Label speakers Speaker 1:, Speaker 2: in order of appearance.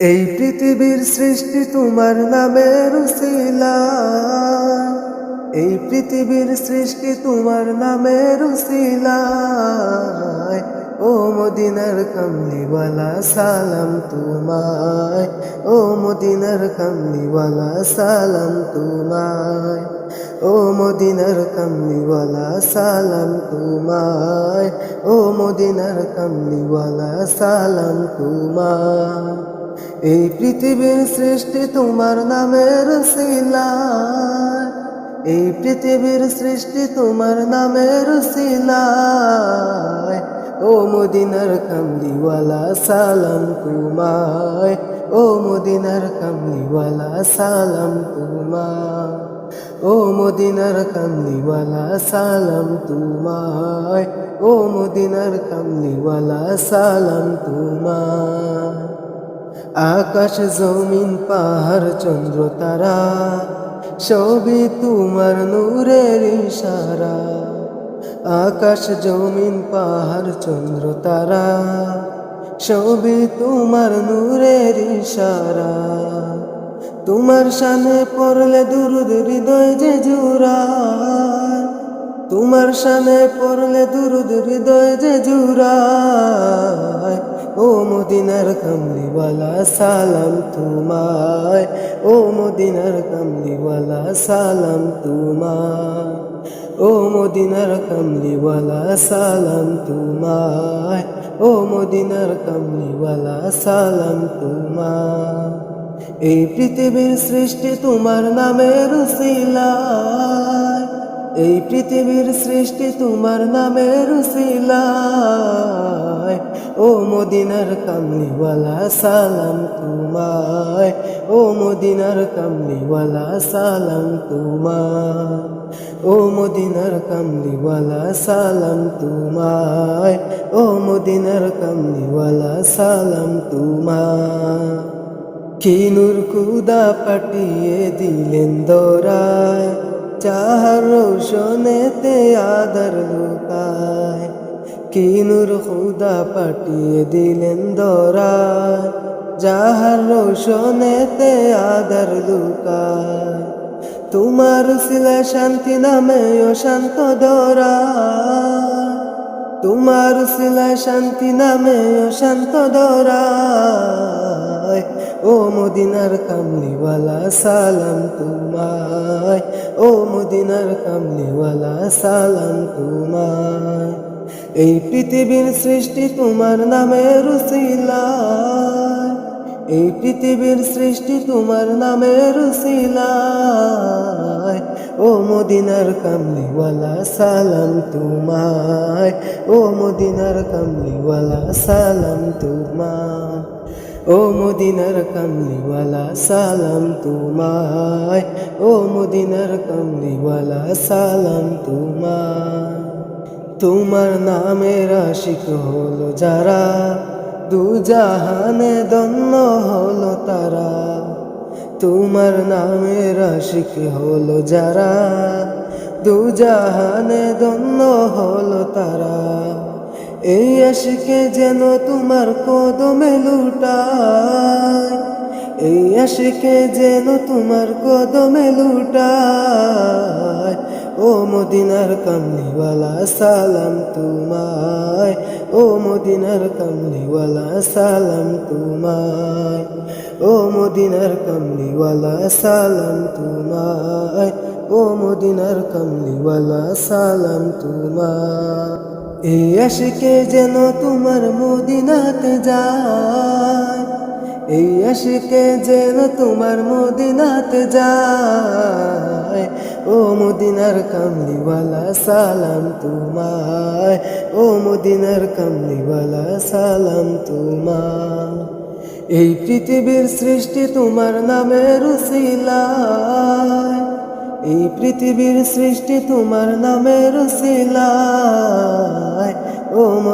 Speaker 1: এই পৃথিবীর সৃষ্টি তোমার নামের উসিলা। এই পৃথিবীর সৃষ্টি তোমার নামের উসিলায় ও মদিনার কামলিওয়ালা, সালাম তোমায়। ও মদিনার কামলিওয়ালা, সালাম তোমায়। ও মদিনার কামলিওয়ালা, সালাম তোমায়। ও মদিনার কামলিওয়ালা, সালাম তোমায়। এই পৃথিবীর সৃষ্টি তোমার নামের শিলায়। এই পৃথিবীর সৃষ্টি তোমার নামের শিলায়। ও মদিনার কামলিওয়ালা সালাম তোমায় ও মদিনার কামলিওয়ালা সালাম তোমায় ও মদিনার কামলিওয়ালা সালাম তোমায় ও মদিনার কামলিওয়ালা সালাম তোমায় আকাশ জমিন, পাহাড়, চন্দ্র, তারা, সবই তোমার নূরের ইশারা। আকাশ জমিন, পাহাড়, চন্দ্র, তারা, সবই তোমার নূরের ইশারা। তোমার সামনে পড়লে দুরুদ, হৃদয় যে জুরা তোমার সামনে পড়লে দুরুদ, হৃদয় যে জুরায় ও মদিনার কামলিওয়ালা, সালাম তোমায়। ও মদিনার কামলিওয়ালা, সালাম তোমায়। ও মদিনার কামলিওয়ালা, সালাম তোমায়। ও মদিনার কামলিওয়ালা, সালাম তোমায়। এই পৃথিবীর সৃষ্টি তোমার নামের শিলায় এই পৃথিবীর সৃষ্টি তোমার নামের শিলায় ও মদিনার কামলিওয়ালা, সালাম তোমায়। ও মদিনার কামলিওয়ালা, সালাম তোমায়। ও মদিনার কামলিওয়ালা, সালাম তোমায়। ও মদিনার কামলিওয়ালা, সালাম তোমায়। কি নূর খুদা পাঠিয়ে দিলেন দৌড়ায় চাহার রোশনেতে আদর লুকায়। কি নূর খুদা পাঠিয়ে দিলেন দৌড়ায় যাহার রোশনেতে আদর লুকায়। তোমার সিলে শান্তি নামে ও শান্ত দৌড়ায় তোমার সিলা শান্তি নামে ও শান্ত দৌড়ায় ও মদিনার কামলিওয়ালা, সালাম তোমায়। ও মদিনার কামলিওয়ালা, সালাম তোমায়। এই পৃথিবীর সৃষ্টি তোমার নামের উসিলায় এই পৃথিবীর সৃষ্টি তোমার নামের উসিলায় ও মদিনার কামলিওয়ালা, সালাম তোমায়। ও মদিনার কামলিওয়ালা, সালাম তোমায়। ও মদিনার কামলিওয়ালা, সালাম তোমায়। ও মদিনার কামলিওয়ালা, সালাম তোমায়। তোমার নামের আশিক হলো যারা, দু জাহানে দন্য হলো তারা। তোমার নামের আশিক হলো যারা, দু জাহানে দন্য হলো তারা। এই আশিকে যেন তোমার কদমে লুটায় এই আশিকে যেন তোমার কদমে লুটায় ও মদিনার কামলিওয়ালা, সালাম তোমায়। ও মদিনার কামলিওয়ালা, সালাম তোমায়। ও মদিনার কামলিওয়ালা, সালাম তোমায়। ও মদিনার কামলিওয়ালা, সালাম তোমায়। এই আশিকে যেন তোমার মদিনাতে যায়। এই আশিকে যেন তোমার মদিনাতে যায়। ও মদিনার কামলিওয়ালা, সালাম তোমায়। ও মদিনার কামলিওয়ালা, সালাম তোমায়। এই পৃথিবীর সৃষ্টি তোমার নামে উসিলায়। এই পৃথিবীর সৃষ্টি তোমার নামে উসিলায়। ও